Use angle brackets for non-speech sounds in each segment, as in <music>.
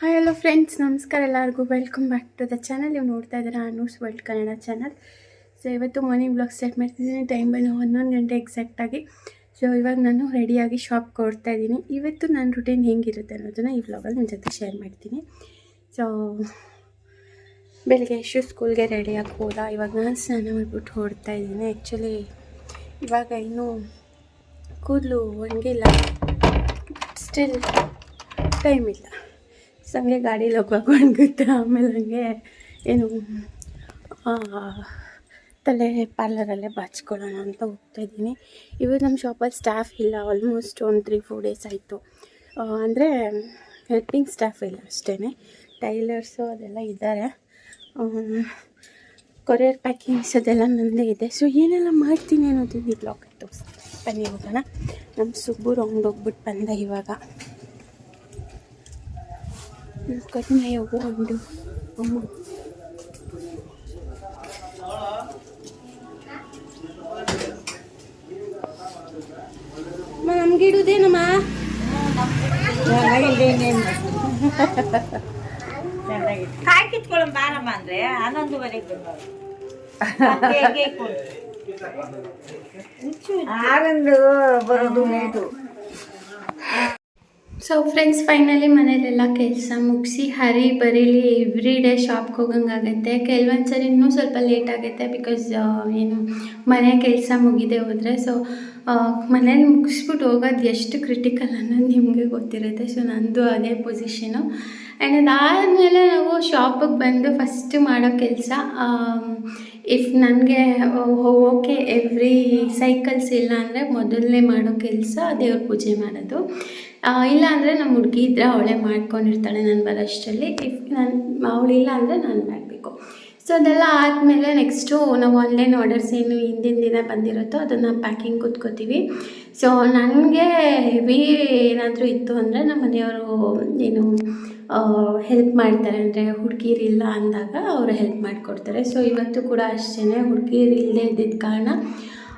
Hi hello friends ನಮಸ್ಕಾರ ಎಲ್ಲರಿಗೂ. Welcome back to the channel ನೀವು ನೋಡ್ತಾ ಇದ್ದೀರಾ Anu's world Kannada channel so ಇವತ್ತು ಮಾರ್ನಿಂಗ್ ಬ್ಲಾಗ್ ಸ್ಟಾರ್ಟ್ ಮಾಡ್ತಿದ್ದೀನಿ. ಟೈಮ್ ಬಂದು ಹನ್ನೊಂದು ಗಂಟೆ ಎಕ್ಸಾಕ್ಟಾಗಿ ಸೊ ಇವಾಗ ನಾನು ರೆಡಿಯಾಗಿ ಶಾಪ್ ಕೊಡ್ತಾ ಇದ್ದೀನಿ. ಇವತ್ತು ನನ್ನ ರುಟೀನ್ ಹೆಂಗಿರುತ್ತೆ ಅನ್ನೋದನ್ನು ಈ ವ್ಲಾಗಲ್ಲಿ ನಿಮ್ಮ ಜೊತೆ ಶೇರ್ ಮಾಡ್ತೀನಿ. ಸೊ ಬೆಳಿಗ್ಗೆ ಎಷ್ಟು ಸ್ಕೂಲ್ಗೆ ರೆಡಿಯಾಗಿ ಹೋದ ಇವಾಗ ನಾನು ಸ್ನಾನ ಮಾಡಿಬಿಟ್ಟು ಹೊಡ್ತಾ ಇದ್ದೀನಿ. ಆ್ಯಕ್ಚುಲಿ ಇವಾಗ ಇನ್ನೂ ಕೂದಲು ಒಣಗಿಲ್ಲ. ಸ್ಟಿಲ್ ಟೈಮ್ ಇಲ್ಲ. ಸೊ ಗಾಡಿ ಗಾಡೀಲಿ ಹೋಗುವಾಗ ಒಣಗುತ್ತೆ ಆಮೇಲೆ ಹಂಗೆ ಏನು ತಲೆ ಪಾರ್ಲರಲ್ಲೇ ಬಾಚ್ಕೊಳ್ಳೋಣ ಅಂತ ಹೋಗ್ತಾ ಇದ್ದೀನಿ. ಇವತ್ತು ನಮ್ಮ ಶಾಪಲ್ಲಿ ಸ್ಟಾಫ್ ಇಲ್ಲ ಆಲ್ಮೋಸ್ಟ್ ಒಂದು ತ್ರೀ ಫೋರ್ ಡೇಸ್ ಆಯಿತು. ಅಂದರೆ ಹೆಲ್ಪಿಂಗ್ ಸ್ಟಾಫ್ ಇಲ್ಲ ಅಷ್ಟೇ ಟೈಲರ್ಸು ಅದೆಲ್ಲ ಇದ್ದಾರೆ ಕೊರಿಯರ್ ಪ್ಯಾಕಿಂಗ್ಸ್ ಅದೆಲ್ಲ ನನ್ನದೇ ಇದೆ. ಸೊ ಏನೆಲ್ಲ ಮಾಡ್ತೀನಿ ಅನ್ನೋದು ಈ ಬ್ಲಾಗ್ ತೋರಿಸ್ತೀನಿ. ಬನ್ನಿ ಹೋಗೋಣ. ನಮ್ಮ ಸುಬ್ಬು ರೌಂಡ್ ಹೋಗ್ಬಿಟ್ಟು ಬಂದೆ ಇವಾಗ. ಕಡಿಮೆ ಒಂದು ಅಮ್ಮ. ನಮ್ಗೆ ಇಡುದೇನಮ್ಮ? ಕಾಯಿ ಕಿತ್ಕೊಳ್ಳೋ ಬಾರಮ್ಮ ಅಂದ್ರೆ ಹನ್ನೊಂದುವರೆಗೆ ಬರೋದು ಲೇಟು ಸೊ ಫ್ರೆಂಡ್ಸ್ ಫೈನಲಿ ಮನೇಲೆಲ್ಲ ಕೆಲಸ ಮುಗಿಸಿ, ಹರಿ ಬರೀಲಿ ಎವ್ರಿ ಡೇ ಶಾಪ್ಗೆ ಹೋಗಂಗಾಗತ್ತೆ. ಕೆಲವೊಂದು ಸರಿ ಇನ್ನೂ ಸ್ವಲ್ಪ ಲೇಟ್ ಆಗುತ್ತೆ ಬಿಕಾಸ್ ಏನು, ಮನೆ ಕೆಲಸ ಮುಗಿದೆ ಹೋದರೆ. ಸೊ ಮನೇಲಿ ಮುಗಿಸ್ಬಿಟ್ಟು ಹೋಗೋದು ಎಷ್ಟು ಕ್ರಿಟಿಕಲ್ ಅನ್ನೋದು ನಿಮಗೆ ಗೊತ್ತಿರುತ್ತೆ. ಸೊ ನಂದು ಅದೇ ಪೊಸಿಷನು ಆ್ಯಂಡ್ ಅದಾದಮೇಲೆ ನಾವು ಶಾಪಿಗೆ ಬಂದು ಫಸ್ಟ್ ಮಾಡೋ ಕೆಲಸ ಇಫ್ ನನಗೆ ಓಕೆ ಎವ್ರಿ ಸೈಕಲ್ಸ್ ಇಲ್ಲ ಅಂದರೆ ಮೊದಲನೇ ಮಾಡೋ ಕೆಲಸ, ದೇವ್ರ ಪೂಜೆ ಮಾಡೋದು. ಇಲ್ಲ ಅಂದರೆ ನಮ್ಮ ಹುಡುಗಿ ಇದ್ದರೆ ಅವಳೇ ಮಾಡ್ಕೊಂಡಿರ್ತಾಳೆ ನಾನು ಬರೋಷ್ಟರಲ್ಲಿ. ಇಫ್ ನಾನು ಅವಳಿಲ್ಲ ಅಂದರೆ ನಾನು ಮಾಡಬೇಕು. ಸೊ ಅದೆಲ್ಲ ಆದಮೇಲೆ ನೆಕ್ಸ್ಟು ನಾವು ಆನ್ಲೈನ್ ಆರ್ಡರ್ಸ್ ಏನು ಹಿಂದಿನ ದಿನ ಬಂದಿರುತ್ತೋ ಅದನ್ನು ಪ್ಯಾಕಿಂಗ್ ಕೂತ್ಕೋತೀವಿ. ಸೊ ನನಗೆ ಹೆವಿ ಏನಾದರೂ ಇತ್ತು ಅಂದರೆ ನಮ್ಮ ಮನೆಯವರು ಏನು ಹೆಲ್ಪ್ ಮಾಡ್ತಾರೆ. ಅಂದರೆ ಹುಡುಗಿರಿಲ್ಲ ಅಂದಾಗ ಅವರು ಹೆಲ್ಪ್ ಮಾಡಿಕೊಡ್ತಾರೆ. ಸೊ ಇವತ್ತು ಕೂಡ ಅಷ್ಟೇ ಹುಡುಗಿರಿಲ್ಲದೆ ಇದ್ದಿದ್ದ ಕಾರಣ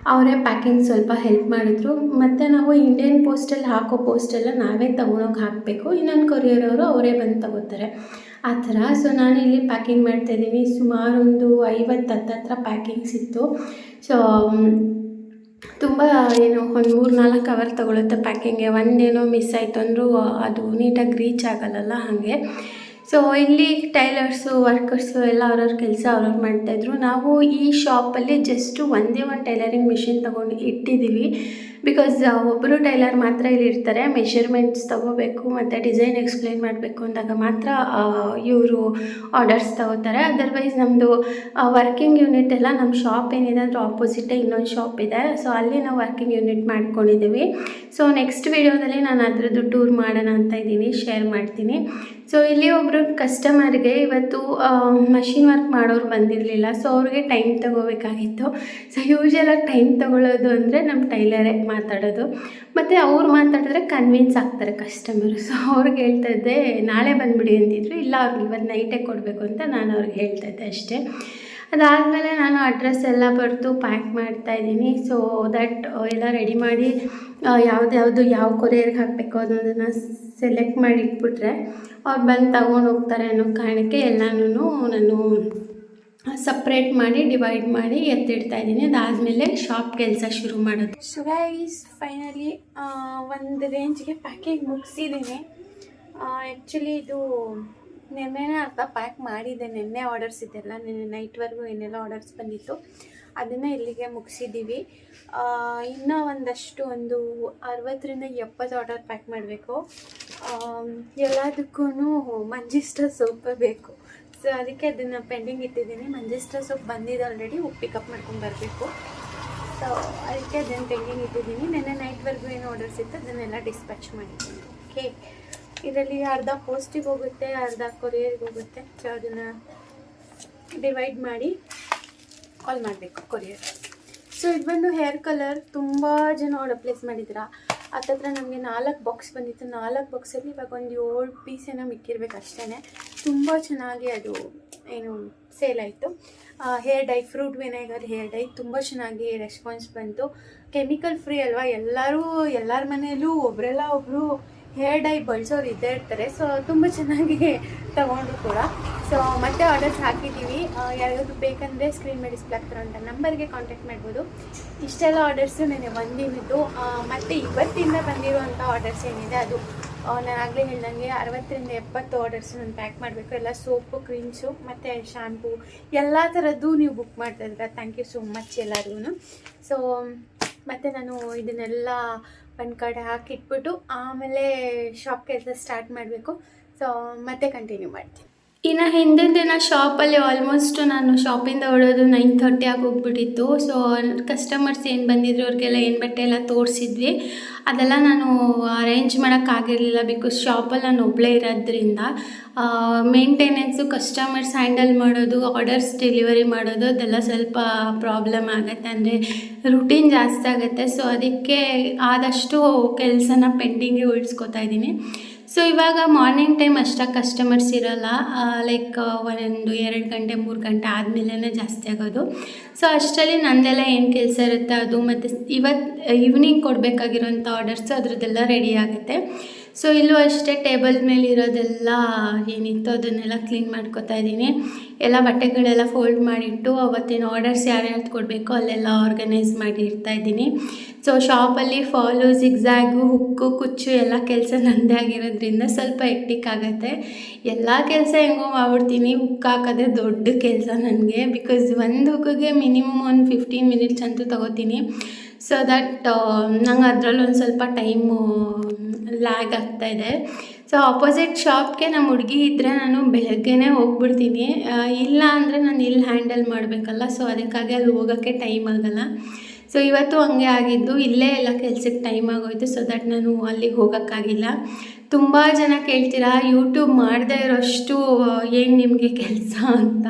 ಅವರೇ ಪ್ಯಾಕಿಂಗ್ ಸ್ವಲ್ಪ ಹೆಲ್ಪ್ ಮಾಡಿದ್ರು. ಮತ್ತು ನಾವು ಇಂಡಿಯನ್ ಪೋಸ್ಟಲ್ಲಿ ಹಾಕೋ ಪೋಸ್ಟೆಲ್ಲ ನಾವೇ ತೊಗೊಂಡೋಗಿ ಹಾಕಬೇಕು. ಇನ್ನೊಂದು ಕೊರಿಯರ್ ಅವರು ಅವರೇ ಬಂದು ತಗೋತಾರೆ. ಆ ಥರ. ಸೊ ನಾನು ಇಲ್ಲಿ ಪ್ಯಾಕಿಂಗ್ ಮಾಡ್ತಾಯಿದ್ದೀನಿ ಸುಮಾರು ಒಂದು ಐವತ್ತು ಹತ್ತತ್ರ ಪ್ಯಾಕಿಂಗ್ಸ್ ಇತ್ತು. ಸೊ ತುಂಬ ಏನು ಒಂದು ಮೂರು ನಾಲ್ಕು ಅವರ್ ತೊಗೊಳುತ್ತೆ ಪ್ಯಾಕಿಂಗೆ ಒಂದೇನೋ ಮಿಸ್ ಆಯಿತು ಅಂದರೂ ಅದು ನೀಟಾಗಿ ರೀಚ್ ಆಗಲ್ಲಲ್ಲ ಹಾಗೆ. ಸೊ ಇಲ್ಲಿ ಟೈಲರ್ಸು ವರ್ಕರ್ಸು ಎಲ್ಲ ಅವ್ರವ್ರ ಕೆಲಸ ಅವ್ರವ್ರು ಮಾಡ್ತಾಯಿದ್ರು ನಾವು ಈ ಶಾಪಲ್ಲಿ ಜಸ್ಟು ಒಂದೇ ಒಂದು ಟೈಲರಿಂಗ್ ಮಿಷಿನ್ ತೊಗೊಂಡು ಇಟ್ಟಿದ್ದೀವಿ ಬಿಕಾಸ್ ಒಬ್ಬರು ಟೈಲರ್ ಮಾತ್ರ ಇಲ್ಲಿ ಇರ್ತಾರೆ ಮೆಷರ್ಮೆಂಟ್ಸ್ ತೊಗೋಬೇಕು, ಮತ್ತು ಡಿಸೈನ್ ಎಕ್ಸ್ಪ್ಲೇನ್ ಮಾಡಬೇಕು ಅಂದಾಗ ಮಾತ್ರ ಇವರು ಆರ್ಡರ್ಸ್ ತಗೋತಾರೆ. ಅದರ್ವೈಸ್ ನಮ್ಮದು ವರ್ಕಿಂಗ್ ಯೂನಿಟ್ ಎಲ್ಲ ನಮ್ಮ ಶಾಪ್ ಏನಿದೆ ಅದ್ರ ಆಪೋಸಿಟೇ ಇನ್ನೊಂದು ಶಾಪ್ ಇದೆ. ಸೊ ಅಲ್ಲಿ ನಾವು ವರ್ಕಿಂಗ್ ಯೂನಿಟ್ ಮಾಡ್ಕೊಂಡಿದ್ದೀವಿ ಸೊ ನೆಕ್ಸ್ಟ್ ವೀಡಿಯೋದಲ್ಲಿ ನಾನು ಅದರದ್ದು ಟೂರ್ ಮಾಡೋಣ ಅಂತ ಇದ್ದೀನಿ ಶೇರ್ ಮಾಡ್ತೀನಿ. ಸೊ ಇಲ್ಲಿ ಒಬ್ಬರು ಕಸ್ಟಮರ್ಗೆ ಇವತ್ತು ಮಷಿನ್ ವರ್ಕ್ ಮಾಡೋರು ಬಂದಿರಲಿಲ್ಲ. ಸೊ ಅವ್ರಿಗೆ ಟೈಮ್ ತಗೋಬೇಕಾಗಿತ್ತು. ಸೊ ಯೂಶಲಾಗಿ ಟೈಮ್ ತೊಗೊಳ್ಳೋದು ಅಂದರೆ ನಮ್ಮ ಟೈಲರೇ. ಮಾತಾಡೋದು. ಮತ್ತು ಅವ್ರು ಮಾತಾಡಿದ್ರೆ ಕನ್ವಿನ್ಸ್ ಆಗ್ತಾರೆ ಕಸ್ಟಮರು ಸೊ ಅವ್ರಿಗೆ ಹೇಳ್ತಾ ಇದ್ದೆ, ನಾಳೆ ಬಂದುಬಿಡಿ ಅಂತಿದ್ರು. ಇಲ್ಲ ಅವ್ರಿಗೆ ಇವತ್ತು ನೈಟೇ ಕೊಡಬೇಕು ಅಂತ ನಾನು ಅವ್ರಿಗೆ ಹೇಳ್ತಾ ಇದ್ದೆ ಅಷ್ಟೇ. ಅದಾದಮೇಲೆ ನಾನು ಅಡ್ರೆಸ್ ಎಲ್ಲ ಬರೆದು ಪ್ಯಾಕ್ ಮಾಡ್ತಾ ಇದ್ದೀನಿ. ಸೊ ದಟ್ ಎಲ್ಲ ರೆಡಿ ಮಾಡಿ ಯಾವ್ದು ಯಾವ ಕೊರಿಯರ್ಗೆ ಹಾಕಬೇಕು ಅನ್ನೋದನ್ನು ಸೆಲೆಕ್ಟ್ ಮಾಡಿ ಇಟ್ಬಿಟ್ರೆ ಅವ್ರು ಬಂದು ತಗೊಂಡು ಹೋಗ್ತಾರೆ ಅನ್ನೋ ಕಾರಣಕ್ಕೆ ಎಲ್ಲನೂ ನಾನು ಸಪ್ರೇಟ್ ಮಾಡಿ ಡಿವೈಡ್ ಮಾಡಿ ಎತ್ತಿಡ್ತಾ ಇದ್ದೀನಿ. ಅದಾದಮೇಲೆ ಶಾಪ್ ಕೆಲಸ ಶುರು ಮಾಡೋದು. ಸೊ ಗೈಸ್ ಫೈನಲಿ ಒಂದು ರೇಂಜ್ಗೆ ಪ್ಯಾಕಿಂಗ್ ಮುಗಿಸಿದ್ದೀನಿ ಆ್ಯಕ್ಚುಲಿ ಇದು ನಿನ್ನೆನೇ ಅರ್ಥ ಪ್ಯಾಕ್ ಮಾಡಿದ್ದೆ. ನಿನ್ನೆ ಆರ್ಡರ್ಸ್ ಇದೆಲ್ಲ ನಿನ್ನೆ ನೈಟ್ವರೆಗೂ ಏನೆಲ್ಲ ಆರ್ಡರ್ಸ್ ಬಂದಿತ್ತು. ಅದನ್ನು ಇಲ್ಲಿಗೆ ಮುಗಿಸಿದ್ದೀವಿ ಇನ್ನೂ ಒಂದಷ್ಟು, ಒಂದು ಅರವತ್ತರಿಂದ ಎಪ್ಪತ್ತು ಆರ್ಡರ್ ಪ್ಯಾಕ್ ಮಾಡಬೇಕು. ಎಲ್ಲದಕ್ಕೂ ಮಂಜಿಷ್ಟ ಸೋಪೇ ಬೇಕು. ಸೊ ಅದಕ್ಕೆ ಅದನ್ನು ಪೆಂಡಿಂಗ್ ಇಟ್ಟಿದ್ದೀನಿ. ಮಂಜಿಸ್ಟರ್ ಸೊಪ್ಪು ಬಂದಿದೆ ಆಲ್ರೆಡಿ ಉಪ್ಪು ಪಿಕಪ್ ಮಾಡ್ಕೊಂಡು ಬರಬೇಕು. ಸೊ ಅದಕ್ಕೆ ಅದನ್ನು ಪೆಂಡಿಂಗ್ ಇಟ್ಟಿದ್ದೀನಿ. ನೆನ್ನೆ ನೈಟ್ವರೆಗೂ ಏನು ಆರ್ಡರ್ಸ್ ಇತ್ತು, ಅದನ್ನೆಲ್ಲ ಡಿಸ್ಪ್ಯಾಚ್ ಮಾಡಿದ್ದೀನಿ. ಓಕೆ ಇದರಲ್ಲಿ ಅರ್ಧ ಪೋಸ್ಟಿಗೆ ಹೋಗುತ್ತೆ, ಅರ್ಧ ಕೊರಿಯರ್ಗೆ ಹೋಗುತ್ತೆ. ಸೊ ಅದನ್ನು ಡಿವೈಡ್ ಮಾಡಿ ಕಾಲ್ ಮಾಡಬೇಕು ಕೊರಿಯರ್ ಸೊ ಇದು ಬಂದು ಹೇರ್ ಕಲರ್ ತುಂಬ ಜನ ಆರ್ಡರ್ ಪ್ಲೇಸ್ ಮಾಡಿದ್ದೀರಾ? ಹತ್ತತ್ರ ನಮಗೆ ನಾಲ್ಕು ಬಾಕ್ಸ್ ಬಂದಿತ್ತು. ನಾಲ್ಕು ಬಾಕ್ಸಲ್ಲಿ ಇವಾಗ ಒಂದು ಏಳು ಪೀಸ್ ಏನೋ ಮಿಕ್ಕಿರ್ಬೇಕು ಅಷ್ಟೇ ತುಂಬ ಚೆನ್ನಾಗಿ ಅದು ಏನು ಸೇಲ್ ಆಯಿತು. Hair dye fruit vinegar hair dye ತುಂಬ ಚೆನ್ನಾಗಿ ರೆಸ್ಪಾನ್ಸ್ ಬಂತು. ಕೆಮಿಕಲ್ ಫ್ರೀ ಅಲ್ವಾ? ಎಲ್ಲರೂ, ಎಲ್ಲರ ಮನೆಯಲ್ಲೂ ಒಬ್ಬರೆಲ್ಲ ಒಬ್ಬರು ಹೇರ್ ಡೈ ಬಳಸೋರು ಇದ್ದೇ ಇರ್ತಾರೆ. ಸೊ ತುಂಬ ಚೆನ್ನಾಗಿ <laughs> ತಗೊಂಡ್ರು ಕೂಡ. ಸೊ ಮತ್ತೆ ಆರ್ಡರ್ಸ್ ಹಾಕಿದ್ದೀವಿ ಯಾರಿಗಾದ್ರು ಬೇಕಂದರೆ ಸ್ಕ್ರೀನ್ ಮೇಲೆ ಡಿಸ್ಪ್ಲೇ ಅಂತ ನಂಬರ್ಗೆ ಕಾಂಟ್ಯಾಕ್ಟ್ ಮಾಡ್ಬೋದು. ಇಷ್ಟೆಲ್ಲ ಆರ್ಡರ್ಸು ನೆನೆ ಒಂದಿನದ್ದು ಮತ್ತು ಇವತ್ತಿಂದ ಬಂದಿರುವಂಥ ಆರ್ಡರ್ಸ್ ಏನಿದೆ ಅದು ನಾನು ಆಗಲೇ ಹೇಳ್ದಂಗೆ ಅರವತ್ತರಿಂದ ಎಪ್ಪತ್ತು ಆರ್ಡರ್ಸ್ ನಾನು ಪ್ಯಾಕ್ ಮಾಡಬೇಕು. ಎಲ್ಲ ಸೋಪು ಕ್ರೀಮ್ಸು ಮತ್ತು ಶ್ಯಾಂಪು ಎಲ್ಲ ಥರದ್ದು ನೀವು ಬುಕ್ ಮಾಡ್ತಾ ಥ್ಯಾಂಕ್ ಯು ಸೋ ಮಚ್ ಎಲ್ಲರಿಗೂ ಸೊ ಮತ್ತು ನಾನು ಇದನ್ನೆಲ್ಲ ಒಂದು ಕಡೆ ಹಾಕಿಟ್ಬಿಟ್ಟು ಆಮೇಲೆ ಶಾಪ್ ಕೆಲಸ ಸ್ಟಾರ್ಟ್ ಮಾಡಬೇಕು. ಸೊ ಮತ್ತೆ ಕಂಟಿನ್ಯೂ ಮಾಡ್ತೀನಿ. ಇನ್ನು ಹಿಂದಿನ ದಿನ ಶಾಪಲ್ಲಿ ಆಲ್ಮೋಸ್ಟ್ ನಾನು ಶಾಪಿಂದ ಹೊಡೋದು ನೈನ್ ಥರ್ಟಿ ಆಗಿ ಹೋಗ್ಬಿಟ್ಟಿತ್ತು. ಸೊ ಕಸ್ಟಮರ್ಸ್ ಏನು ಬಂದಿದ್ರು ಅವ್ರಿಗೆಲ್ಲ ಏನು ಬಟ್ಟೆ ಎಲ್ಲ ತೋರಿಸಿದ್ವಿ. ಅದೆಲ್ಲ ನಾನು ಅರೇಂಜ್ ಮಾಡೋಕ್ಕಾಗಿರಲಿಲ್ಲ ಬಿಕಾಸ್ ಶಾಪಲ್ಲಿ ನಾನು ಒಬ್ಬಳೇ ಇರೋದ್ರಿಂದ. ಮೇಂಟೆನೆನ್ಸು ಕಸ್ಟಮರ್ಸ್ ಹ್ಯಾಂಡಲ್ ಮಾಡೋದು ಆರ್ಡರ್ಸ್ ಡೆಲಿವರಿ ಮಾಡೋದು ಅದೆಲ್ಲ ಸ್ವಲ್ಪ ಪ್ರಾಬ್ಲಮ್ ಆಗುತ್ತೆ. ಅಂದರೆ ರುಟೀನ್ ಜಾಸ್ತಿ ಆಗುತ್ತೆ. ಸೊ ಅದಕ್ಕೆ ಆದಷ್ಟು ಕೆಲಸನ ಪೆಂಡಿಂಗೇ ಉಳಿಸ್ಕೊತಾ ಇದ್ದೀನಿ. ಸೊ ಇವಾಗ ಮಾರ್ನಿಂಗ್ ಟೈಮ್ ಅಷ್ಟಾಗಿ ಕಸ್ಟಮರ್ಸ್ ಇರೋಲ್ಲ. ಲೈಕ್ ಒಂದು ಎರಡು ಗಂಟೆ, ಮೂರು ಗಂಟೆ ಆದಮೇಲೆ ಜಾಸ್ತಿ ಆಗೋದು. ಸೊ ಅಷ್ಟರಲ್ಲಿ ನಂದೆಲ್ಲ ಏನು ಕೆಲಸ ಇರುತ್ತೆ ಅದು ಮತ್ತು ಇವತ್ತು ಈವ್ನಿಂಗ್ ಕೊಡಬೇಕಾಗಿರೋಂಥ ಆರ್ಡರ್ಸು ಅದರದ್ದೆಲ್ಲ ರೆಡಿ ಆಗುತ್ತೆ. ಸೊ ಇಲ್ಲೂ ಅಷ್ಟೇ ಟೇಬಲ್ ಮೇಲೆ ಇರೋದೆಲ್ಲ ಏನಿತ್ತು ಅದನ್ನೆಲ್ಲ ಕ್ಲೀನ್ ಮಾಡ್ಕೋತಾ ಇದ್ದೀನಿ. ಎಲ್ಲ ಬಟ್ಟೆಗಳೆಲ್ಲ ಫೋಲ್ಡ್ ಮಾಡಿಟ್ಟು ಅವತ್ತಿನ ಆರ್ಡರ್ಸ್ ಯಾರ್ಯಾರು ಕೊಡಬೇಕು ಅಲ್ಲೆಲ್ಲ ಆರ್ಗನೈಸ್ ಮಾಡಿ ಇಡ್ತಾ ಇದ್ದೀನಿ. ಸೊ ಶಾಪಲ್ಲಿ ಫಾಲು ಜಿಗ್ಝ್ಯಾಗು ಹುಕ್ಕು ಕುಚ್ಚು ಎಲ್ಲ ಕೆಲಸ ನಂದೇ ಆಗಿರೋದ್ರಿಂದ ಸ್ವಲ್ಪ ಎಕ್ಟಿಕ್ ಆಗುತ್ತೆ. ಎಲ್ಲ ಕೆಲಸ ಹೆಂಗೋ ಮಾಡ್ಬಿಡ್ತೀನಿ. ಹುಕ್ ಹಾಕೋದೇ ದೊಡ್ಡ ಕೆಲಸ ನನಗೆ ಬಿಕಾಸ್ ಒಂದು ಹುಕ್ಕಿಗೆ ಮಿನಿಮಮ್ ಒಂದು ಫಿಫ್ಟೀನ್ ಮಿನಿಟ್ಸ್ ಅಂತೂ ತಗೋತೀನಿ. ಸೊ ದಟ್ ನಂಗೆ ಅದರಲ್ಲಿ ಒಂದು ಸ್ವಲ್ಪ ಟೈಮು ಲ್ಯಾಗ್ ಆಗ್ತಾ ಇದೆ. ಸೊ ಆಪೋಸಿಟ್ ಶಾಪ್ಗೆ ನಮ್ಮ ಹುಡುಗಿ ಇದ್ದರೆ ನಾನು ಬೆಳಗ್ಗೆನೇ ಹೋಗ್ಬಿಡ್ತೀನಿ. ಇಲ್ಲ ಅಂದರೆ ನಾನು ಇಲ್ಲಿ ಹ್ಯಾಂಡಲ್ ಮಾಡಬೇಕಲ್ಲ ಸೊ ಅದಕ್ಕಾಗಿ ಅಲ್ಲಿ ಹೋಗೋಕ್ಕೆ ಟೈಮ್ ಆಗೋಲ್ಲ. ಸೊ ಇವತ್ತು ಹಂಗೆ ಆಗಿದ್ದು, ಇಲ್ಲೇ ಎಲ್ಲ ಕೆಲಸಕ್ಕೆ ಟೈಮ್ ಆಗೋಯ್ತು ಸೊ ದಟ್ ನಾನು ಅಲ್ಲಿಗೆ ಹೋಗೋಕ್ಕಾಗಿಲ್ಲ. ತುಂಬ ಜನ ಕೇಳ್ತೀರಾ ಯೂಟ್ಯೂಬ್ ಮಾಡದೇ ಇರೋಷ್ಟು ಏನು ನಿಮಗೆ ಕೆಲಸ ಅಂತ?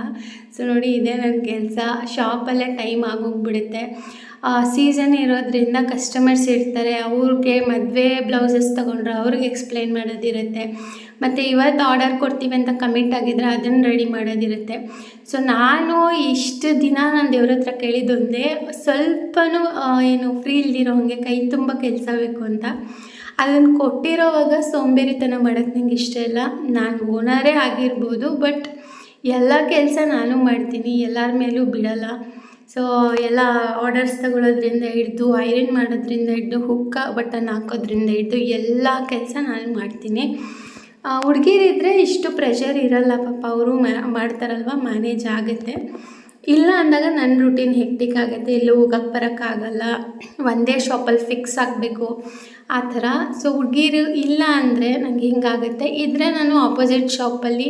ಸೊ ನೋಡಿ, ಇದೇ ನನ್ನ ಕೆಲಸ. ಶಾಪಲ್ಲೇ ಟೈಮ್ ಆಗೋಗ್ಬಿಡುತ್ತೆ. ಸೀಸನ್ ಇರೋದ್ರಿಂದ ಕಸ್ಟಮರ್ಸ್ ಇರ್ತಾರೆ. ಅವ್ರಿಗೆ ಮದುವೆ ಬ್ಲೌಸಸ್ ತೊಗೊಂಡ್ರೆ ಅವ್ರಿಗೆ ಎಕ್ಸ್ಪ್ಲೈನ್ ಮಾಡೋದಿರುತ್ತೆ. ಮತ್ತು ಇವತ್ತು ಆರ್ಡರ್ ಕೊಡ್ತೀವಿ ಅಂತ ಕಮಿಟ್ ಆಗಿದ್ರೆ ಅದನ್ನು ರೆಡಿ ಮಾಡೋದಿರುತ್ತೆ. ಸೊ ನಾನು ಇಷ್ಟು ದಿನ ನಾನು ದೇವ್ರ ಹತ್ರ ಕೇಳಿದ್ದೊಂದೇ ಸ್ವಲ್ಪನೂ ಏನು ಫ್ರೀ ಇಲ್ದಿರೋ ಹಾಗೆ ಕೈ ತುಂಬ ಕೆಲಸ ಬೇಕು ಅಂತ. ಅದನ್ನು ಕೊಟ್ಟಿರೋವಾಗ ಸೋಂಬೇರಿತನ ಮಾಡೋಕ್ಕೆ ನಂಗೆ ಇಷ್ಟ ಇಲ್ಲ. ನಾನು ಓನರೇ ಆಗಿರ್ಬೋದು, ಬಟ್ ಎಲ್ಲ ಕೆಲಸ ನಾನು ಮಾಡ್ತೀನಿ, ಎಲ್ಲರ ಮೇಲೂ ಬಿಡಲ್ಲ. ಸೊ ಎಲ್ಲ ಆರ್ಡರ್ಸ್ ತಗೊಳ್ಳೋದ್ರಿಂದ ಹಿಡಿದು ಐರನ್ ಮಾಡೋದ್ರಿಂದ ಹಿಡಿದು ಹುಕ್ಕ ಬಟನ್ ಹಾಕೋದ್ರಿಂದ ಹಿಡಿದು ಎಲ್ಲ ಕೆಲಸ ನಾನು ಮಾಡ್ತೀನಿ. ಹುಡುಗಿರಿದ್ರೆ ಇಷ್ಟು ಪ್ರೆಷರ್ ಇರಲ್ಲ ಪಾಪ, ಅವರು ಮಾಡ್ತಾರಲ್ವ ಮ್ಯಾನೇಜ್ ಆಗುತ್ತೆ. ಇಲ್ಲ ಅಂದಾಗ ನನ್ನ ರೂಟೀನ್ ಹೆಕ್ಟಿಕ್ ಆಗುತ್ತೆ, ಎಲ್ಲೂ ಹೋಗಕ್ಕೆ ಬರೋಕ್ಕಾಗಲ್ಲ ಒಂದೇ ಶಾಪಲ್ಲಿ ಫಿಕ್ಸ್ ಆಗಬೇಕು. ಆ ಥರ. ಸೊ ಹುಡುಗಿರು ಇಲ್ಲ ಅಂದರೆ ನನಗೆ ಹಿಂಗಾಗುತ್ತೆ ಇದ್ದರೆ ನಾನು ಆಪೋಸಿಟ್ ಶಾಪಲ್ಲಿ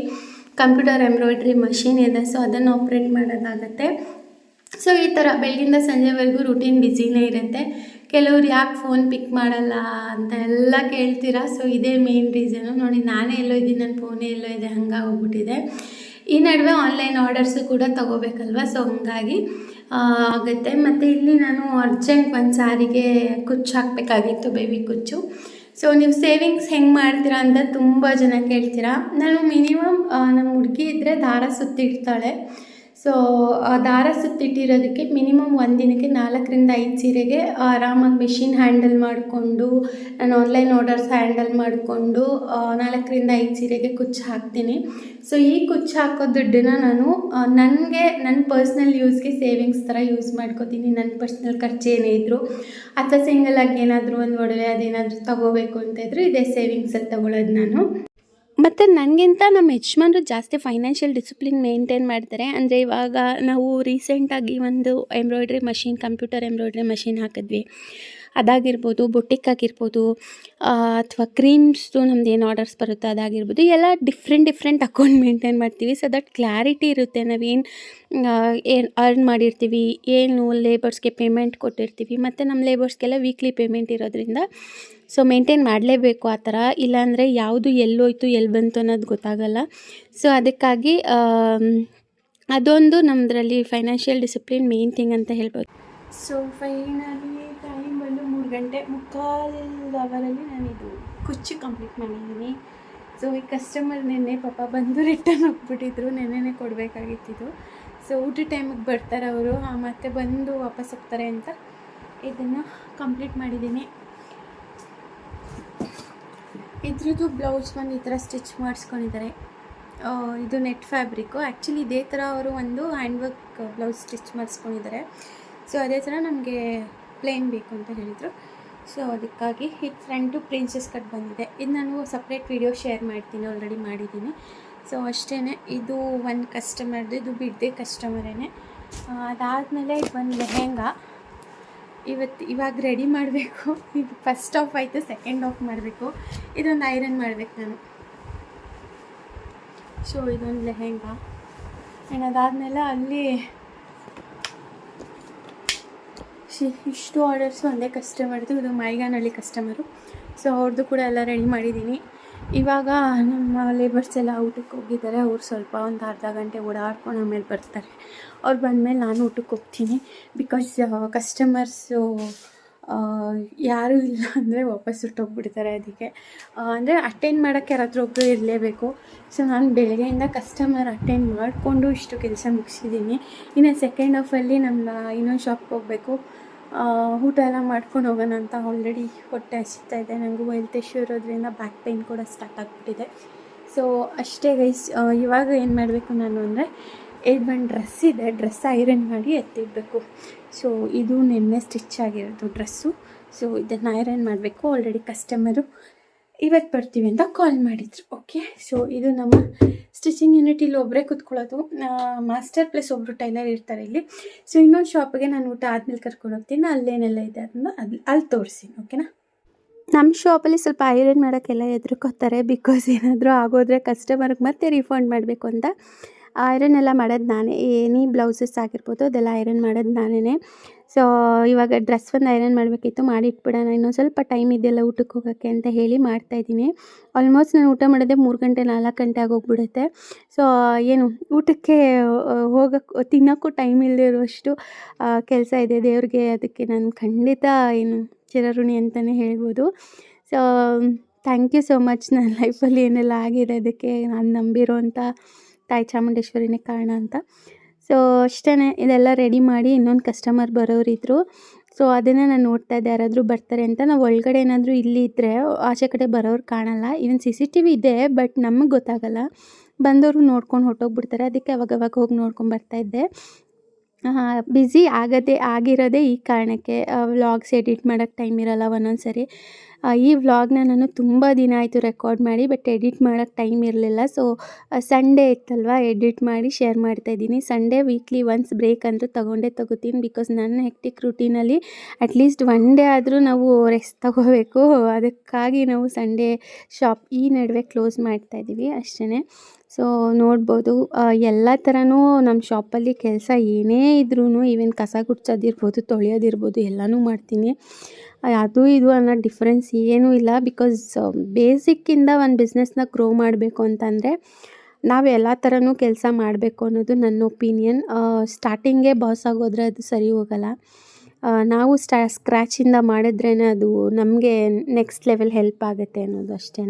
ಕಂಪ್ಯೂಟರ್ ಎಂಬ್ರಾಯ್ಡ್ರಿ ಮಷಿನ್ ಇದೆ ಸೊ ಅದನ್ನು ಆಪ್ರೇಟ್ ಮಾಡೋದಾಗತ್ತೆ. ಸೊ ಈ ಥರ. ಬೆಳಗಿಂದ ಸಂಜೆವರೆಗೂ ರುಟೀನ್ ಬ್ಯುಸಿನೇ ಇರುತ್ತೆ. ಕೆಲವ್ರು ಯಾಕೆ ಫೋನ್ ಪಿಕ್ ಮಾಡಲ್ಲ ಅಂತ ಎಲ್ಲ ಕೇಳ್ತೀರಾ? ಸೊ ಇದೇ ಮೇನ್ ರೀಸನು ನೋಡಿ, ನಾನೇ ಎಲ್ಲೋ ಇದ್ದೀನಿ ನನ್ನ ಫೋನೇ ಎಲ್ಲೋ ಇದೆ ಹಂಗಾಗಿ ಹೋಗ್ಬಿಟ್ಟಿದೆ. ಈ ನಡುವೆ ಆನ್ಲೈನ್ ಆರ್ಡರ್ಸು ಕೂಡ ತೊಗೋಬೇಕಲ್ವ? ಸೊ ಹಂಗಾಗಿ ಆಗುತ್ತೆ. ಮತ್ತು ಇಲ್ಲಿ ನಾನು ಅರ್ಜೆಂಟ್ ಒಂದು ಸಾರಿಗೆ ಕುಚ್ಚು ಹಾಕಬೇಕಾಗಿತ್ತು ಬೇಬಿ ಕುಚ್ಚು. ಸೊ ನೀವು ಸೇವಿಂಗ್ಸ್ ಹೆಂಗೆ ಮಾಡ್ತೀರಾ ಅಂತ ತುಂಬ ಜನ ಕೇಳ್ತೀರಾ. ನಾನು ಮಿನಿಮಮ್ ನಮ್ಮ ಹುಡುಗಿ ಇದ್ದರೆ ದಾರ ಸುತ್ತಿಡ್ತಾಳೆ. ಸೊ ದಾರ ಸುತ್ತಿಟ್ಟಿರೋದಕ್ಕೆ ಮಿನಿಮಮ್ ಒಂದು ದಿನಕ್ಕೆ ನಾಲ್ಕರಿಂದ ಐದು ಸೀರೆಗೆ ಆರಾಮಾಗಿ ಮಿಷಿನ್ ಹ್ಯಾಂಡಲ್ ಮಾಡಿಕೊಂಡು, ನಾನು ಆನ್ಲೈನ್ ಆರ್ಡರ್ಸ್ ಹ್ಯಾಂಡಲ್ ಮಾಡಿಕೊಂಡು ನಾಲ್ಕರಿಂದ ಐದು ಸೀರೆಗೆ ಕುಚ್ಚು ಹಾಕ್ತೀನಿ. ಸೊ ಈ ಕುಚ್ಚು ಹಾಕೋ ದುಡ್ಡನ್ನ ನಾನು ನನಗೆ ನನ್ನ ಪರ್ಸ್ನಲ್ ಯೂಸ್ಗೆ ಸೇವಿಂಗ್ಸ್ ಥರ ಯೂಸ್ ಮಾಡ್ಕೋತೀನಿ. ನನ್ನ ಪರ್ಸ್ನಲ್ ಖರ್ಚು ಏನೇ ಇದ್ದರೂ ಅಥವಾ ಸಿಂಗಲ್ ಆಗಿ ಏನಾದರೂ ಒಂದು ಒಡವೆ ಅದೇನಾದರೂ ತಗೋಬೇಕು ಅಂತ ಇದ್ದರೂ ಇದೇ ಸೇವಿಂಗ್ಸಲ್ಲಿ ತಗೊಳ್ಳೋದು ನಾನು. ಮತ್ತು ನನಗಿಂತ ನಮ್ಮ ಯಜಮಾನ್ರು ಜಾಸ್ತಿ ಫೈನಾನ್ಷಿಯಲ್ ಡಿಸಿಪ್ಲಿನ್ ಮೇಂಟೈನ್ ಮಾಡ್ತಾರೆ. ಅಂದರೆ ಇವಾಗ ನಾವು ರೀಸೆಂಟಾಗಿ ಒಂದು embroidery machine computer embroidery machine ಹಾಕಿದ್ವಿ. ಅದಾಗಿರ್ಬೋದು ಬೊಟ್ಟಿಕ್ ಆಗಿರ್ಬೋದು ಅಥವಾ ಕ್ರೀಮ್ಸ್ದು ನಮ್ದು ಏನು ಆರ್ಡರ್ಸ್ ಬರುತ್ತೋ ಅದಾಗಿರ್ಬೋದು, ಎಲ್ಲ ಡಿಫ್ರೆಂಟ್ ಡಿಫ್ರೆಂಟ್ ಅಕೌಂಟ್ ಮೇಂಟೈನ್ ಮಾಡ್ತೀವಿ. ಸೊ ದಟ್ ಕ್ಲಾರಿಟಿ ಇರುತ್ತೆ. ನಾವೇನು ಏನು ಅರ್ನ್ ಮಾಡಿರ್ತೀವಿ, ಏನು ಲೇಬರ್ಸ್ಗೆ ಪೇಮೆಂಟ್ ಕೊಟ್ಟಿರ್ತೀವಿ, ಮತ್ತು ನಮ್ಮ ಲೇಬರ್ಸ್ಗೆಲ್ಲ ವೀಕ್ಲಿ ಪೇಮೆಂಟ್ ಇರೋದ್ರಿಂದ. ಸೊ ಮೇಂಟೈನ್ ಮಾಡಲೇಬೇಕು ಆ ಥರ. ಇಲ್ಲಾಂದರೆ ಯಾವುದು ಎಲ್ಲೋಯ್ತು ಎಲ್ಲಿ ಬಂತು ಅನ್ನೋದು ಗೊತ್ತಾಗಲ್ಲ. ಸೊ ಅದಕ್ಕಾಗಿ ಅದೊಂದು ನಮ್ಮದ್ರಲ್ಲಿ ಫೈನಾನ್ಷಿಯಲ್ ಡಿಸಿಪ್ಲಿನ್ ಮೇನ್ ಥಿಂಗ್ ಅಂತ ಹೇಳ್ಬೋದು. ಸೊ ಫೈನಲಿ ಮೂರು ಗಂಟೆ ಮುಕ್ಕಾಲು ಅವರಲ್ಲಿ ನಾನಿದು ಕುಚ್ಚು ಕಂಪ್ಲೀಟ್ ಮಾಡಿದ್ದೀನಿ. ಸೊ ಈ ಕಸ್ಟಮರ್ ನೆನ್ನೆ ಪಾಪ ಬಂದು ರಿಟರ್ನ್ ಹೋಗ್ಬಿಟ್ಟಿದ್ರು. ನೆನ್ನೆನೇ ಕೊಡಬೇಕಾಗಿತ್ತಿದ್ದು ಸೊ ಊಟ ಟೈಮಿಗೆ ಬರ್ತಾರೆ ಅವರು. ಮತ್ತು ಬಂದು ವಾಪಸ್ ಹೋಗ್ತಾರೆ ಅಂತ ಇದನ್ನು ಕಂಪ್ಲೀಟ್ ಮಾಡಿದ್ದೀನಿ. ಇದ್ರದ್ದು ಬ್ಲೌಸ್ ಬಂದು ಈ ಥರ ಸ್ಟಿಚ್ ಮಾಡಿಸ್ಕೊಂಡಿದ್ದಾರೆ. ಇದು ನೆಟ್ ಫ್ಯಾಬ್ರಿಕ್ಕು ಆ್ಯಕ್ಚುಲಿ ಇದೇ ಥರ ಅವರು ಒಂದು ಹ್ಯಾಂಡ್ ವರ್ಕ್ ಬ್ಲೌಸ್ ಸ್ಟಿಚ್ ಮಾಡಿಸ್ಕೊಂಡಿದ್ದಾರೆ. ಸೊ ಅದೇ ಥರ ನಮಗೆ ಪ್ಲೇನ್ ಬೇಕು ಅಂತ ಹೇಳಿದರು. ಸೊ ಅದಕ್ಕಾಗಿ ಇದು ಫ್ರಂಟು ಪ್ರಿನ್ಸಸ್ ಕಟ್ ಬಂದಿದೆ. ಇದು ನಾನು ಸಪ್ರೇಟ್ ವಿಡಿಯೋ ಶೇರ್ ಮಾಡ್ತೀನಿ ಆಲ್ರೆಡಿ ಮಾಡಿದ್ದೀನಿ. ಸೊ ಅಷ್ಟೇ ಇದು ಒಂದು ಕಸ್ಟಮರ್ದು ಇದು ಬಿಡದೆ ಕಸ್ಟಮರೇ ಅದಾದಮೇಲೆ ಇದು ಒಂದು ಲೆಹೆಂಗಾ. ಇವತ್ತು ಇವಾಗ ರೆಡಿ ಮಾಡಬೇಕು. ಇದು ಫಸ್ಟ್ ಆಫ್ ಆಯಿತು ಸೆಕೆಂಡ್ ಆಫ್ ಮಾಡಬೇಕು. ಇದೊಂದು ಐರನ್ ಮಾಡಬೇಕು ನಾನು. ಸೊ ಇದೊಂದು ಲೆಹೆಂಗಾ. ಆ್ಯಂಡ್ ಅದಾದಮೇಲೆ ಅಲ್ಲಿ ಶಿ- ಇಷ್ಟು ಆರ್ಡರ್ಸು ಒಂದೇ ಕಸ್ಟಮರ್ದು ಇದು ಮೈಗಾನಹಳ್ಳಿ ಕಸ್ಟಮರು ಸೊ ಅವ್ರದ್ದು ಕೂಡ ಎಲ್ಲ ರೆಡಿ ಮಾಡಿದ್ದೀನಿ ಇವಾಗ ನಮ್ಮ ಲೇಬರ್ಸ್ ಎಲ್ಲ ಊಟಕ್ಕೆ ಹೋಗಿದ್ದಾರೆ. ಅವ್ರು ಸ್ವಲ್ಪ ಒಂದು ಅರ್ಧ ಗಂಟೆ ಓಡಾಡ್ಕೊಂಡು ಆಮೇಲೆ ಬರ್ತಾರೆ. ಅವ್ರು ಬಂದಮೇಲೆ ನಾನು ಊಟಕ್ಕೆ ಹೋಗ್ತೀನಿ. ಬಿಕಾಸ್ ಕಸ್ಟಮರ್ಸು ಯಾರೂ ಇಲ್ಲ ಅಂದರೆ ವಾಪಸ್ ಹೊರ್ಟೋಗ್ಬಿಡ್ತಾರೆ ಅದಕ್ಕೆ. ಅಂದರೆ ಅಟೆಂಡ್ ಮಾಡೋಕ್ಕೆ ಯಾರಾದರೂ ಒಬ್ಬರು ಇರಲೇಬೇಕು. ಸೊ ನಾನು ಬೆಳಗ್ಗೆಯಿಂದ ಕಸ್ಟಮರ್ ಅಟೆಂಡ್ ಮಾಡಿಕೊಂಡು ಇಷ್ಟು ಕೆಲಸ ಮುಗಿಸಿದ್ದೀನಿ ಇನ್ನು ಸೆಕೆಂಡ್ ಹಾಫಲ್ಲಿ ನಮ್ಮ ಇನ್ನೊಂದು ಶಾಪ್ಗೆ ಹೋಗಬೇಕು. ಊಟ ಎಲ್ಲ ಮಾಡ್ಕೊಂಡು ಹೋಗೋಣ ಅಂತ ಆಲ್ರೆಡಿ ಹೊಟ್ಟೆ ಹಸಿತಾ ಇದೆ. ನನಗೂ ಹೆಲ್ತ್ ಇಶ್ಯೂ ಇರೋದ್ರಿಂದ ಬ್ಯಾಕ್ ಪೇಯ್ನ್ ಕೂಡ ಸ್ಟಾರ್ಟ್ ಆಗಿಬಿಟ್ಟಿದೆ. ಸೊ ಅಷ್ಟೇ ಗೈಸ್ ಇವಾಗ ಏನು ಮಾಡಬೇಕು ನಾನು ಅಂದರೆ ಇದು ಒಂದು ಡ್ರೆಸ್ ಇದೆ. ಡ್ರೆಸ್ ಐರನ್ ಮಾಡಿ ಎತ್ತಿಡಬೇಕು. ಸೊ ಇದು ನಿನ್ನೆ ಸ್ಟಿಚ್ ಆಗಿರೋದು ಡ್ರೆಸ್ಸು ಸೊ ಇದನ್ನು ಐರನ್ ಮಾಡಬೇಕು. ಆಲ್ರೆಡಿ ಕಸ್ಟಮರು ಇವತ್ತು ಬರ್ತೀವಿ ಅಂತ ಕಾಲ್ ಮಾಡಿದ್ರು ಓಕೆ ಸೊ ಇದು ನಮ್ಮ ಸ್ಟಿಚಿಂಗ್ ಯೂನಿಟ್ ಇಲ್ಲಿ ಒಬ್ಬರೇ ಕುತ್ಕೊಳ್ಳೋದು. ಮಾಸ್ಟರ್ ಪ್ಲಸ್ ಒಬ್ಬರು ಟೈಲರ್ ಇರ್ತಾರೆ ಇಲ್ಲಿ. ಸೊ ಇನ್ನೊಂದು ಶಾಪಿಗೆ ನಾನು ಊಟ ಆದ್ಮೇಲೆ ಕರ್ಕೊಂಡು ಹೋಗ್ತೀನಿ. ಅಲ್ಲೇನೆಲ್ಲ ಇದೆ ಅದನ್ನ ಅಲ್ಲಿ ಅಲ್ಲಿ ತೋರಿಸ್ತೀನಿ ಓಕೆನಾ ನಮ್ಮ ಶಾಪಲ್ಲಿ ಸ್ವಲ್ಪ ಐರನ್ ಮಾಡೋಕ್ಕೆಲ್ಲ ಎದುರುಕೋತಾರೆ ಬಿಕಾಸ್ ಏನಾದರೂ ಆಗೋದ್ರೆ ಕಸ್ಟಮರ್ಗೆ ಮತ್ತೆ ರೀಫಂಡ್ ಮಾಡಬೇಕು ಅಂತ. ಐರನ್ ಎಲ್ಲ ಮಾಡೋದು ನಾನೇ. ಏನಿ ಬ್ಲೌಸಸ್ ಆಗಿರ್ಬೋದು, ಅದೆಲ್ಲ ಐರನ್ ಮಾಡೋದು ನಾನೇ ಸೊ ಇವಾಗ ಡ್ರೆಸ್ ಒಂದು ಐರನ್ ಮಾಡಬೇಕಿತ್ತು, ಮಾಡಿಟ್ಬಿಡೋಣ. ಇನ್ನೊಂದು ಸ್ವಲ್ಪ ಟೈಮ್ ಇದೆಯಲ್ಲ ಊಟಕ್ಕೆ ಹೋಗೋಕ್ಕೆ ಅಂತ ಹೇಳಿ ಮಾಡ್ತಾಯಿದ್ದೀನಿ ಆಲ್ಮೋಸ್ಟ್ ನಾನು ಊಟ ಮಾಡೋದೇ ಮೂರು ಗಂಟೆ, ನಾಲ್ಕು ಗಂಟೆ ಆಗೋಗ್ಬಿಡುತ್ತೆ. ಸೊ ಏನು, ಊಟಕ್ಕೆ ಹೋಗೋಕ್ಕೆ ತಿನ್ನೋಕ್ಕೂ ಟೈಮ್ ಇಲ್ಲದೆ ಇರುವಷ್ಟು ಕೆಲಸ ಇದೆ. ದೇವ್ರಿಗೆ ಅದಕ್ಕೆ ನಾನು ಖಂಡಿತ ಏನು ಚಿರಋಣಿ ಅಂತಲೇ ಹೇಳ್ಬೋದು. So thank you so much ನನ್ನ ಲೈಫಲ್ಲಿ ಏನೆಲ್ಲ ಆಗಿದೆ, ಅದಕ್ಕೆ ನಾನು ನಂಬಿರೋಂಥ ತಾಯಿ ಚಾಮುಂಡೇಶ್ವರಿನೇ ಕಾರಣ ಅಂತ. ಸೊ ಅಷ್ಟೇ ಇದೆಲ್ಲ ರೆಡಿ ಮಾಡಿ ಇನ್ನೊಂದು ಕಸ್ಟಮರ್ ಬರೋರಿದ್ರು. ಸೊ ಅದನ್ನು ನಾನು ನೋಡ್ತಾ ಇದ್ದೆ, ಯಾರಾದರೂ ಬರ್ತಾರೆ ಅಂತ. ನಾವು ಒಳಗಡೆ ಏನಾದರೂ ಇಲ್ಲಿ ಇದ್ದರೆ ಆಚೆ ಕಡೆ ಬರೋರು ಕಾಣಲ್ಲ. Even C C T V ಇದೆ ಬಟ್ ನಮಗೆ ಗೊತ್ತಾಗಲ್ಲ. ಬಂದವರು ನೋಡ್ಕೊಂಡು ಹೊರಟೋಗ್ಬಿಡ್ತಾರೆ. ಅದಕ್ಕೆ ಅವಾಗವಾಗ ಅವಾಗ ಹೋಗಿ ನೋಡ್ಕೊಂಡು ಬರ್ತಾಯಿದ್ದೆ ಬ್ಯುಸಿ ಆಗದೆ ಆಗಿರೋದೇ ಈ ಕಾರಣಕ್ಕೆ ವ್ಲಾಗ್ಸ್ ಎಡಿಟ್ ಮಾಡೋಕ್ಕೆ ಟೈಮ್ ಇರೋಲ್ಲ ಒಂದೊಂದು ಸರಿ ಈ ವ್ಲಾಗ್ನ ನಾನು ತುಂಬ ದಿನ ಆಯಿತು ರೆಕಾರ್ಡ್ ಮಾಡಿ ಬಟ್ ಎಡಿಟ್ ಮಾಡೋಕ್ಕೆ ಟೈಮ್ ಇರಲಿಲ್ಲ. ಸೊ ಸಂಡೇ ಇತ್ತಲ್ವ ಎಡಿಟ್ ಮಾಡಿ ಶೇರ್ ಮಾಡ್ತಾಯಿದ್ದೀನಿ ಸಂಡೇ ವೀಕ್ಲಿ ಒನ್ಸ್ ಬ್ರೇಕ್ ಅಂದರೂ ತೊಗೊಂಡೇ ತಗೋತೀನಿ ಬಿಕಾಸ್ ನನ್ನ ಹೆಕ್ಟಿಕ್ ರುಟೀನಲ್ಲಿ ಅಟ್ಲೀಸ್ಟ್ ಒನ್ ಡೇ ಆದರೂ ನಾವು ರೆಸ್ಟ್ ತಗೋಬೇಕು. ಅದಕ್ಕಾಗಿ ನಾವು ಸಂಡೇ ಶಾಪ್ ಈ ನಡುವೆ ಕ್ಲೋಸ್ ಮಾಡ್ತಾಯಿದ್ದೀವಿ ಅಷ್ಟೇ ಸೊ ನೋಡ್ಬೋದು ಎಲ್ಲ ಥರನೂ ನಮ್ಮ ಶಾಪಲ್ಲಿ ಕೆಲಸ ಏನೇ ಇದ್ರೂ ಈವನ್ ಕಸ ಗುಡ್ಸೋದಿರ್ಬೋದು, ತೊಳೆಯೋದಿರ್ಬೋದು, ಎಲ್ಲನೂ ಮಾಡ್ತೀನಿ. ಅದು ಇದು ಅನ್ನೋ ಡಿಫ್ರೆನ್ಸ್ ಏನೂ ಇಲ್ಲ ಬಿಕಾಸ್ ಬೇಸಿಕ್ಕಿಂದ ಒಂದು ಬಿಸ್ನೆಸ್ನ ಗ್ರೋ ಮಾಡಬೇಕು ಅಂತಂದರೆ, ನಾವು ಎಲ್ಲ ಥರನೂ ಕೆಲಸ ಮಾಡಬೇಕು ಅನ್ನೋದು ನನ್ನ ಒಪಿನಿಯನ್ ಸ್ಟಾರ್ಟಿಂಗೇ ಬಾಸ್ ಆಗೋದ್ರೆ ಅದು ಸರಿ ಹೋಗಲ್ಲ. ನಾವು ಸ್ಟಾ ಸ್ಕ್ರ್ಯಾಚಿಂದ ಮಾಡಿದ್ರೇ ಅದು ನಮಗೆ ನೆಕ್ಸ್ಟ್ ಲೆವೆಲ್ ಹೆಲ್ಪ್ ಆಗುತ್ತೆ ಅನ್ನೋದು ಅಷ್ಟೇ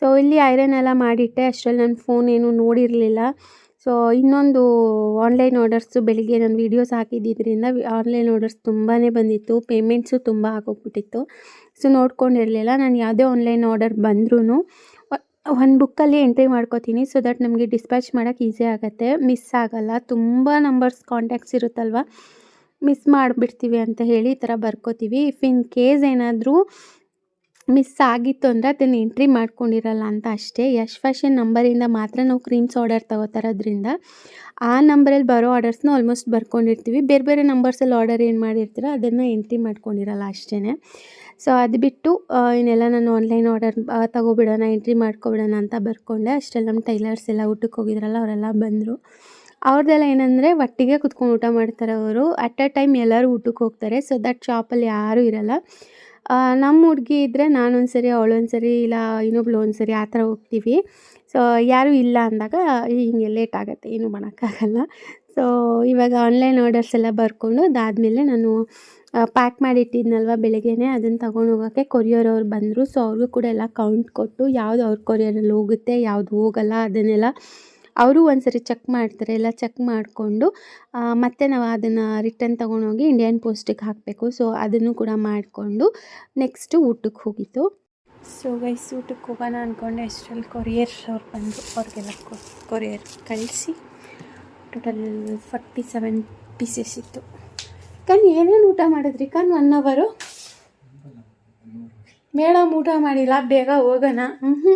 ಸೊ ಇಲ್ಲಿ ಐರನ್ ಎಲ್ಲ ಮಾಡಿಟ್ಟೆ. ಅಷ್ಟರಲ್ಲಿ ನನ್ನ ಫೋನ್ ಏನು ನೋಡಿರಲಿಲ್ಲ. ಸೊ ಇನ್ನೊಂದು ಆನ್ಲೈನ್ ಆರ್ಡರ್ಸು ಬೆಳಿಗ್ಗೆ ನಾನು ವೀಡಿಯೋಸ್ ಹಾಕಿದ್ದಿದ್ದರಿಂದ ಆನ್ಲೈನ್ ಆರ್ಡರ್ಸ್ ತುಂಬಾ ಬಂದಿತ್ತು. ಪೇಮೆಂಟ್ಸು ತುಂಬ ಆಗೋಗ್ಬಿಟ್ಟಿತ್ತು ಸೊ ನೋಡ್ಕೊಂಡಿರಲಿಲ್ಲ. ನಾನು ಯಾವುದೇ ಆನ್ಲೈನ್ ಆರ್ಡರ್ ಬಂದ್ರೂ ಒಂದು ಬುಕ್ಕಲ್ಲಿ ಎಂಟ್ರಿ ಮಾಡ್ಕೋತೀನಿ. ಸೊ ದಟ್ ನಮಗೆ ಡಿಸ್ಪ್ಯಾಚ್ ಮಾಡೋಕ್ಕೆ ಈಸಿ ಆಗುತ್ತೆ. ಮಿಸ್ ಆಗೋಲ್ಲ. ತುಂಬ ನಂಬರ್ಸ್ ಕಾಂಟ್ಯಾಕ್ಟ್ಸ್ ಇರುತ್ತಲ್ವ? ಮಿಸ್ ಮಾಡಿಬಿಡ್ತೀವಿ ಅಂತ ಹೇಳಿ ಈ ಥರ ಬರ್ಕೋತೀವಿ. ಇಫ್ ಇನ್ ಕೇಸ್ ಏನಾದರೂ ಮಿಸ್ ಆಗಿತ್ತು ಅಂದರೆ ಅದನ್ನು ಎಂಟ್ರಿ ಮಾಡ್ಕೊಂಡಿರಲ್ಲ ಅಂತ ಅಷ್ಟೇ. ಯಶ್ ಫ್ಯಾಷನ್ ನಂಬರಿಂದ ಮಾತ್ರ ನಾವು ಕ್ರೀಮ್ಸ್ ಆರ್ಡರ್ ತಗೋತಾರೋದ್ರಿಂದ ಆ ನಂಬರಲ್ಲಿ ಬರೋ ಆರ್ಡರ್ಸ್ನ ಆಲ್ಮೋಸ್ಟ್ ಬರ್ಕೊಂಡಿರ್ತೀವಿ. ಬೇರೆ ಬೇರೆ ನಂಬರ್ಸಲ್ಲಿ ಆರ್ಡರ್ ಏನು ಮಾಡಿರ್ತೀರೋ ಅದನ್ನು ಎಂಟ್ರಿ ಮಾಡ್ಕೊಂಡಿರಲ್ಲ ಅಷ್ಟೇ ಸೊ ಅದು ಬಿಟ್ಟು ಇನ್ನೆಲ್ಲ ನಾನು ಆನ್ಲೈನ್ ಆರ್ಡರ್ ತಗೋಬಿಡೋಣ, ಎಂಟ್ರಿ ಮಾಡ್ಕೊಬಿಡೋಣ ಅಂತ ಬರ್ಕೊಂಡೆ. ಅಷ್ಟೆಲ್ಲ ನಮ್ಮ ಟೈಲರ್ಸ್ ಎಲ್ಲ ಊಟಕ್ಕೆ ಹೋಗಿದ್ರಲ್ಲ, ಅವರೆಲ್ಲ ಬಂದರು. ಅವ್ರದ್ದೆಲ್ಲ ಏನಂದರೆ ಒಟ್ಟಿಗೆ ಕುತ್ಕೊಂಡು ಊಟ ಮಾಡ್ತಾರೆ ಅವರು ಅಟ್ ಅ ಟೈಮ್ ಎಲ್ಲರೂ ಊಟಕ್ಕೆ ಹೋಗ್ತಾರೆ. ಸೊ ದಟ್ ಶಾಪಲ್ಲಿ ಯಾರೂ ಇರಲ್ಲ. ನಮ್ಮ ಹುಡುಗಿ ಇದ್ದರೆ ನಾನೊಂದು ಸರಿ ಅವಳೊಂದು ಸರಿ ಇಲ್ಲ, ಇನ್ನೊಬ್ಳು ಒಂದು ಸರಿ ಆ ಥರ ಹೋಗ್ತೀವಿ. ಸೊ ಯಾರೂ ಇಲ್ಲ ಅಂದಾಗ ಹಿಂಗೆ ಲೇಟ್ ಆಗುತ್ತೆ, ಏನೂ ಮಾಡೋಕ್ಕಾಗಲ್ಲ. ಸೊ ಇವಾಗ ಆನ್ಲೈನ್ ಆರ್ಡರ್ಸ್ ಎಲ್ಲ ಬರ್ಕೊಂಡು ಅದಾದಮೇಲೆ ನಾನು ಪ್ಯಾಕ್ ಮಾಡಿಟ್ಟಿದ್ನಲ್ವ ಬೆಳಗ್ಗೆನೇ, ಅದನ್ನು ತೊಗೊಂಡು ಹೋಗೋಕ್ಕೆ ಕೊರಿಯರ್ ಅವ್ರು ಬಂದರು. ಸೊ ಅವ್ರಿಗೂ ಕೂಡ ಎಲ್ಲ ಕೌಂಟ್ ಕೊಟ್ಟು ಯಾವ್ದು ಅವ್ರ ಕೊರಿಯರಲ್ಲಿ ಹೋಗುತ್ತೆ, ಯಾವುದು ಹೋಗಲ್ಲ, ಅದನ್ನೆಲ್ಲ ಅವರು ಒಂದ್ಸರಿ ಚೆಕ್ ಮಾಡ್ತಾರೆ ಎಲ್ಲ ಚೆಕ್ ಮಾಡಿಕೊಂಡು ಮತ್ತೆ ನಾವು ಅದನ್ನು ರಿಟರ್ನ್ ತೊಗೊಂಡೋಗಿ ಇಂಡಿಯನ್ ಪೋಸ್ಟಿಗೆ ಹಾಕಬೇಕು. ಸೊ ಅದನ್ನು ಕೂಡ ಮಾಡಿಕೊಂಡು ನೆಕ್ಸ್ಟು ಊಟಕ್ಕೆ ಹೋಗಿತ್ತು ಸೊ ಗೈಸ್ ಊಟಕ್ಕೆ ಹೋಗೋಣ ಅಂದ್ಕೊಂಡೆ ಎಷ್ಟರಲ್ಲಿ ಕೊರಿಯರ್ ಅವ್ರು ಬಂದರು. ಅವ್ರಿಗೆಲ್ಲ ಕೊರಿಯರ್ ಕಳಿಸಿ. ಟೋಟಲ್ ಫಾರ್ಟಿ ಸೆವೆನ್ ಪೀಸಸ್ ಇತ್ತು. ಕಣ್ ಏನೇನು ಊಟ ಮಾಡಿದ್ರಿ ಕಣ್? ಒನ್ ಅವರು ಮೇಡಮ್ ಊಟ ಮಾಡಿಲ್ಲ. ಬೇಗ ಹೋಗೋಣ. ಹ್ಞೂ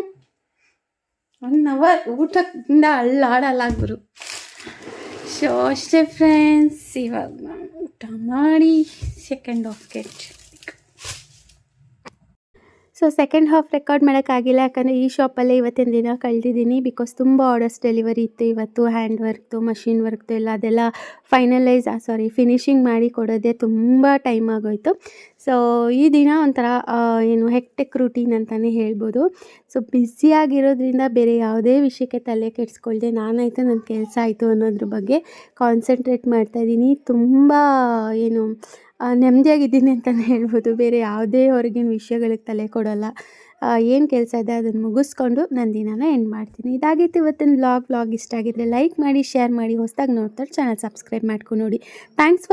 ಒನ್ ಅವರ್ ಊಟದಿಂದ ಅಳ್ಳಾಡಲ್ಲ ಗುರು ಸೊ ಅಷ್ಟೇ ಫ್ರೆಂಡ್ಸ್ ಇವಾಗ ನಾನು ಊಟ ಮಾಡಿ second half get so second half record ಮಾಡೋಕ್ಕಾಗಿಲ್ಲ ಯಾಕಂದರೆ ಈ ಶಾಪಲ್ಲೇ ಇವತ್ತಿನ ದಿನ ಕಳೆದಿದ್ದೀನಿ. ಬಿಕಾಸ್ ತುಂಬ ಆರ್ಡರ್ಸ್ ಡೆಲಿವರಿ ಇತ್ತು ಇವತ್ತು. ಹ್ಯಾಂಡ್ ವರ್ಕ್ದು ಮಷಿನ್ ವರ್ಕ್ದು ಎಲ್ಲ ಅದೆಲ್ಲ ಫೈನಲೈಸ್ ಸಾರಿ ಫಿನಿಶಿಂಗ್ ಮಾಡಿ ಕೊಡೋದೇ ತುಂಬ ಟೈಮ್ ಆಗೋಯಿತು. ಸೊ ಈ ದಿನ ಒಂಥರ ಏನು ಹೆಕ್ಟೆಕ್ ರೂಟೀನ್ ಅಂತಲೇ ಹೇಳ್ಬೋದು. ಸೊ ಬ್ಯುಸಿಯಾಗಿರೋದ್ರಿಂದ ಬೇರೆ ಯಾವುದೇ ವಿಷಯಕ್ಕೆ ತಲೆ ಕೆಡಿಸ್ಕೊಳ್ದೆ ನಾನಾಯಿತು ನನ್ನ ಕೆಲಸ ಆಯಿತು ಅನ್ನೋದ್ರ ಬಗ್ಗೆ ಕಾನ್ಸಂಟ್ರೇಟ್ ಮಾಡ್ತಾಯಿದ್ದೀನಿ ತುಂಬ, ಏನು ನೆಮ್ಮದಿಯಾಗಿದ್ದೀನಿ ಅಂತಲೇ ಹೇಳ್ಬೋದು. ಬೇರೆ ಯಾವುದೇ ಹೊರಗಿನ ವಿಷಯಗಳಿಗೆ ತಲೆ ಕೊಡೋಲ್ಲ. ಏನು ಕೆಲಸ ಇದೆ ಅದನ್ನು ಮುಗಿಸ್ಕೊಂಡು ನನ್ನ ದಿನಾನ ಎಂಡ್ ಮಾಡ್ತೀನಿ. ಇದಾಗಿತ್ತು ಇವತ್ತಿನ ಬ್ಲಾಗ್ ಬ್ಲಾಗ್ ಇಷ್ಟ ಆಗಿದ್ರೆ ಲೈಕ್ ಮಾಡಿ ಶೇರ್ ಮಾಡಿ, ಹೊಸದಾಗಿ ನೋಡ್ತಾರೆ ಚಾನಲ್ ಸಬ್ಸ್ಕ್ರೈಬ್ ಮಾಡ್ಕೊಂಡು ನೋಡಿ. ಥ್ಯಾಂಕ್ಸ್